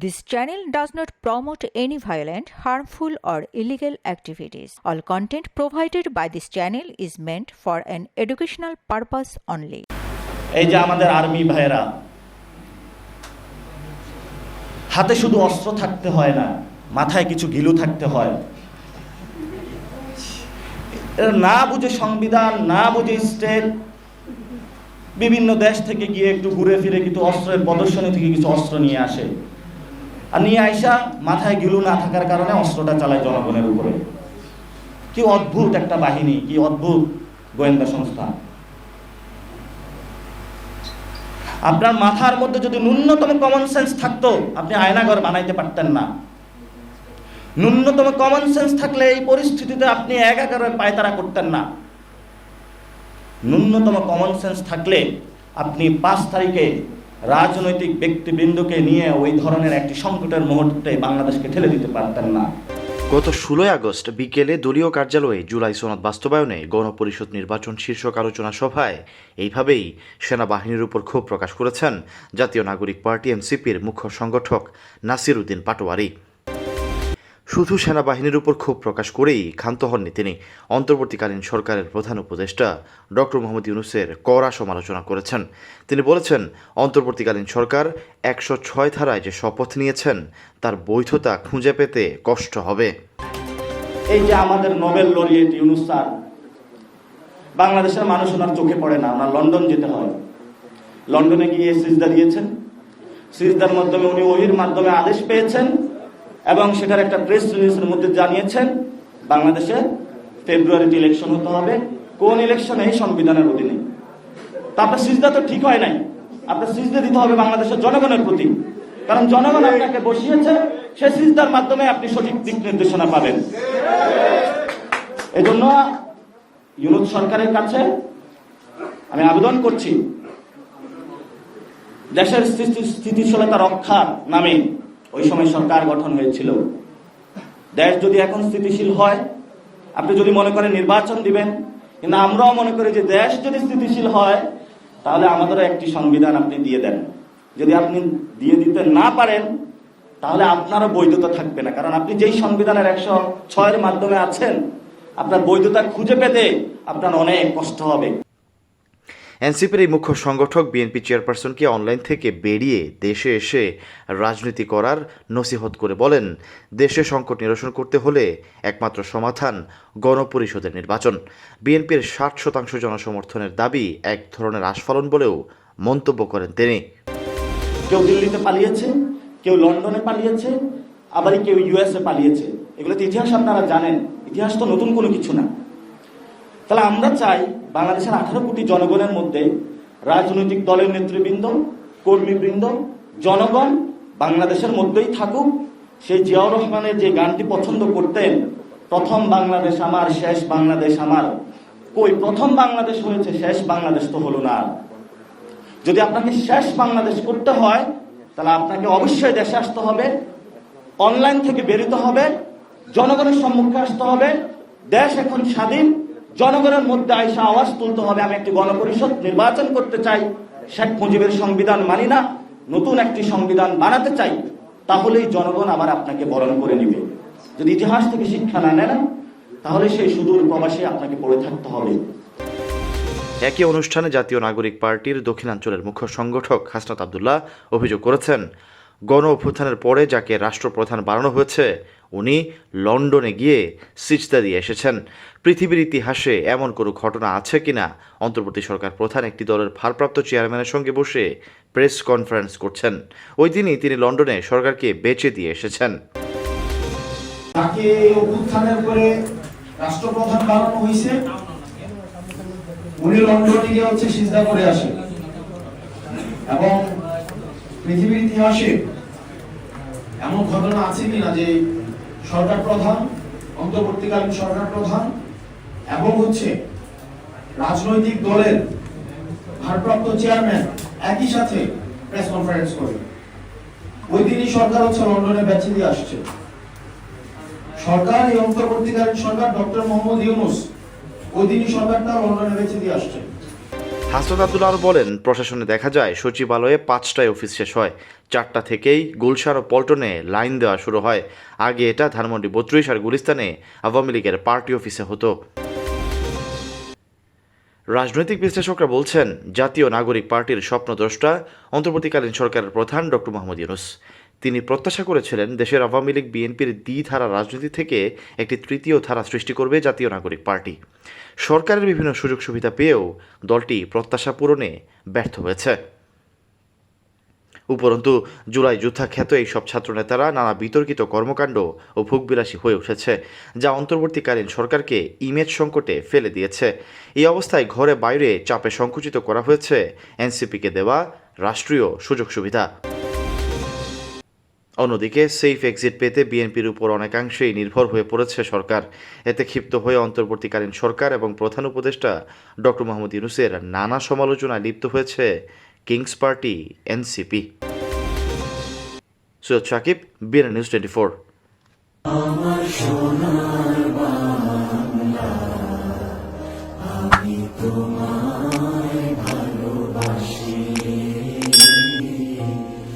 This channel does not promote any violent, harmful, or illegal activities. All content provided by this channel is meant for an educational purpose only. এই যে আমাদের army ভাইয়েরা হাতে শুধু অস্ত্র থাকতে হয় না মাথায় কিছু গিলু থাকতে হয় এরা না বুঝে সংবিধান না বুঝে স্টেট বিভিন্ন দেশ থেকে গিয়ে একটু ঘুরে ফিরে কিন্তু অস্ত্রের প্রদর্শনী থেকে কিছু অস্ত্র নিয়ে আসে আর নিয়ে আইসা মাথায় গিলু না থাকার কারণে অস্ত্রটা চালায় জনগণের উপরে। কি অদ্ভুত একটা বাহিনী, কি অদ্ভুত গোয়েন্দা সংস্থা। আপনার মাথার মধ্যে যদি ন্যূনতম কমন সেন্স থাকতো, আপনি আয়নাঘর বানাইতে পারতেন না। ন্যূনতম কমন সেন্স থাকলে এই পরিস্থিতিতে আপনি এক একাকারে পায়তারা করতেন না। ন্যূনতম কমন সেন্স থাকলে আপনি পাঁচ তারিখে রাজনৈতিক ব্যক্তিবৃন্দকে নিয়ে ওই ধরনের একটি সংকটের মুহূর্তে বাংলাদেশকে ঠেলে দিতে পারতেন না। গত ষোলোই আগস্ট বিকেলে দলীয় কার্যালয়ে জুলাই সনদ বাস্তবায়নে গণপরিষদ নির্বাচন শীর্ষক আলোচনা সভায় এইভাবেই সেনাবাহিনীর উপর ক্ষোভ প্রকাশ করেছেন জাতীয় নাগরিক পার্টি এনসিপির মুখ্য সংগঠক নাসির উদ্দিন পাটোয়ারি। শুধু সেনাবাহিনীর উপর ক্ষোভ প্রকাশ করেই ক্ষান্ত হননি তিনি। অন্তর্বর্তীকালীন সরকারের প্রধান উপদেষ্টা ডক্টর মোহাম্মদ ইউনুসের কড়া সমালোচনা করেছেন। তিনি বলেছেন, অন্তর্বর্তীকালীন সরকার একশো ছয় ধারায় যে শপথ নিয়েছেন, তার বৈধতা খুঁজে পেতে কষ্ট হবে। এই যে আমাদের নোবেল লরিয়েট ইউনুস স্যার, বাংলাদেশের মানুষ ওনার চোখে পড়ে না, ওনার লন্ডন যেতে হয়। লন্ডনে গিয়ে সিজদা দিয়েছেন। সিজদার মাধ্যমে উনি ওহির মাধ্যমে আদেশ পেয়েছেন। এবং সেটার একটা প্রেস রিলিজের মধ্যে জানিয়েছেন, বাংলাদেশে ফেব্রুয়ারিতে ইলেকশন হতে হবে। কোন ইলেকশন এই সংবিধানের অধীনে। তা আপনার সিজদা তো ঠিক হয় নাই। আপনার সিজদা দিতে হবে বাংলাদেশের জনগণের প্রতি। কারণ জনগণ আপনাকে বসিয়েছে, সে সিজদার মাধ্যমে আপনি সঠিক দিক নির্দেশনা পাবেন। এজন্য ইউনুস সরকারের কাছে আমি আবেদন করছি, দেশের স্থিতিশীলতা রক্ষার নামে ওই সময় সরকার গঠন হয়েছিল। দেশ যদি এখন স্থিতিশীল হয়, আপনি যদি মনে করেন নির্বাচন দিবেন, কিন্তু আমরাও মনে করি যে দেশ যদি স্থিতিশীল হয়, তাহলে আমাদেরও একটি সংবিধান আপনি দিয়ে দেন। যদি আপনি দিয়ে দিতে না পারেন, তাহলে আপনারও বৈধতা থাকবে না। কারণ আপনি যেই সংবিধানের একশো ছয়ের মাধ্যমে আছেন, আপনার বৈধতা খুঁজে পেতে আপনার অনেক কষ্ট হবে। এনসিপির এই মুখ্য সংগঠক বিএনপি চেয়ারপারসনকে অনলাইন থেকে বেরিয়ে দেশে এসে রাজনীতি করার নসিহত করে বলেন, দেশে সংকট নিরসন করতে হলে একমাত্র সমাধান গণপরিষদের নির্বাচন। বিএনপির ষাট শতাংশ জনসমর্থনের দাবি এক ধরনের আস্ফালন বলেও মন্তব্য করেন তিনি। কেউ দিল্লিতে পালিয়েছে, কেউ লন্ডনে পালিয়েছে, আবার কেউ ইউএসএ পালিয়েছে। এগুলো ইতিহাস আপনারা জানেন, ইতিহাস তো নতুন কোনো কিছু না। তাহলে আমরা চাই বাংলাদেশের আঠারো কোটি জনগণের মধ্যে রাজনৈতিক দলের নেতৃবৃন্দ, কর্মীবৃন্দ, জনগণ বাংলাদেশের মধ্যেই থাকুক। সেই জিয়াউর রহমানের যে গানটি পছন্দ করতেন, প্রথম বাংলাদেশ আমার, শেষ বাংলাদেশ আমার। কই, প্রথম বাংলাদেশ হয়েছে, শেষ বাংলাদেশ তো হলো না। যদি আপনাকে শেষ বাংলাদেশ করতে হয়, তাহলে আপনাকে অবশ্যই দেশে আসতে হবে, অনলাইন থেকে বেরোতে হবে, জনগণের সম্মুখে আসতে হবে। দেশ এখন স্বাধীন জনগণের মধ্যে আইসা আওয়াজ তুলতে হবে। আমি একটি গণপরিষদ নির্বাচন করতে চাই, শেখ মুজিবের সংবিধান মানি না, নতুন একটি সংবিধান বানাতে চাই, তাহলেই জনগণ আবার আপনাকে বরণ করে নিবে। যদি ইতিহাস থেকে শিক্ষা না নেন, তাহলে সেই সুদূর প্রবাসে আপনাকে পড়ে থাকতে হবে। একই অনুষ্ঠানে জাতীয় নাগরিক পার্টির দক্ষিণাঞ্চলের মুখ্য সংগঠক হাসনাত আবদুল্লাহ অভিযোগ করেছেন গণ অভ্যুত্থানের পরে যাকে রাষ্ট্রপ্রধান বানানো হয়েছে, উনি লন্ডনে গিয়ে সিজদা দিয়ে এসেছেন। পৃথিবীর ইতিহাসে এমন কোনো ঘটনা আছে কিনা? অন্তর্বর্তী সরকার প্রধান একটি দলের ভারপ্রাপ্ত চেয়ারম্যানের সঙ্গে বসে প্রেস কনফারেন্স করছেন। ওই দিনই তিনি লন্ডনে সরকারকে বেচে দিয়ে এসেছেন। তাকে অভ্যুত্থানের পরে রাষ্ট্রপ্রধান বানানো হয়েছে। উনি লন্ডনে গিয়ে হচ্ছে সিজদা করে এবং পৃথিবীর ইতিহাসে এমন ঘটনা আছে কিনা যে সরকার প্রধান, অন্তর্বর্তীকালীন সরকার প্রধান এবং হচ্ছে রাজনৈতিক দলের ভারপ্রাপ্ত চেয়ারম্যান একই সাথে প্রেস কনফারেন্স করে। ওই দিনই সরকার হচ্ছে লন্ডনে বেছে দিয়ে আসছে। সরকার, এই অন্তর্বর্তীকালীন সরকার ডক্টর মোহাম্মদ ইউনুস, ওই দিনই সরকারটা লন্ডনে বেছে দিয়ে আসছে। হাসনাত আরও বলেন, প্রশাসনে দেখা যায় সচিবালয়ে পাঁচটায় অফিস শেষ হয়। চারটা থেকেই গুলশার ও পল্টনে লাইন দেওয়া শুরু হয়। আগে এটা ধানমন্ডি, বত্রিশ আর গুলিস্তানে আওয়ামী লীগের পার্টি অফিসে হতো। রাজনৈতিক বিশ্লেষকরা বলছেন, জাতীয় নাগরিক পার্টির স্বপ্নদ্রষ্টা অন্তর্বর্তীকালীন সরকারের প্রধান ডক্টর মোহাম্মদ ইউনুস। তিনি প্রত্যাশা করেছিলেন দেশের আওয়ামী লীগ, বিএনপির দ্বিধারা রাজনীতি থেকে একটি তৃতীয় ধারা সৃষ্টি করবে জাতীয় নাগরিক পার্টি। সরকারের বিভিন্ন সুযোগ সুবিধা পেয়েও দলটি প্রত্যাশা পূরণে ব্যর্থ হয়েছে। উপরন্তু, জুলাই যুদ্ধাখ্যাত এই সব ছাত্রনেতারা নানা বিতর্কিত কর্মকাণ্ড ও ভোগবিলাসী হয়ে উঠেছে, যা অন্তর্বর্তীকালীন সরকারকে ইমেজ সংকটে ফেলে দিয়েছে। এই অবস্থায় ঘরে বাইরে চাপে সংকুচিত করা হয়েছে এনসিপিকে দেওয়া রাষ্ট্রীয় সুযোগ সুবিধা। অন্যদিকে সেফ এক্সিট পেতে বিএনপির উপর অনেকাংশেই নির্ভর হয়ে পড়েছে সরকার। এতে ক্ষিপ্ত হয়ে অন্তর্বর্তীকালীন সরকার এবং প্রধান উপদেষ্টা ডক্টর মোহাম্মদ ইউনুসের নানা সমালোচনায় লিপ্ত হয়েছে king's party, NCP. Syed Sakib BNA news twenty four. তোমার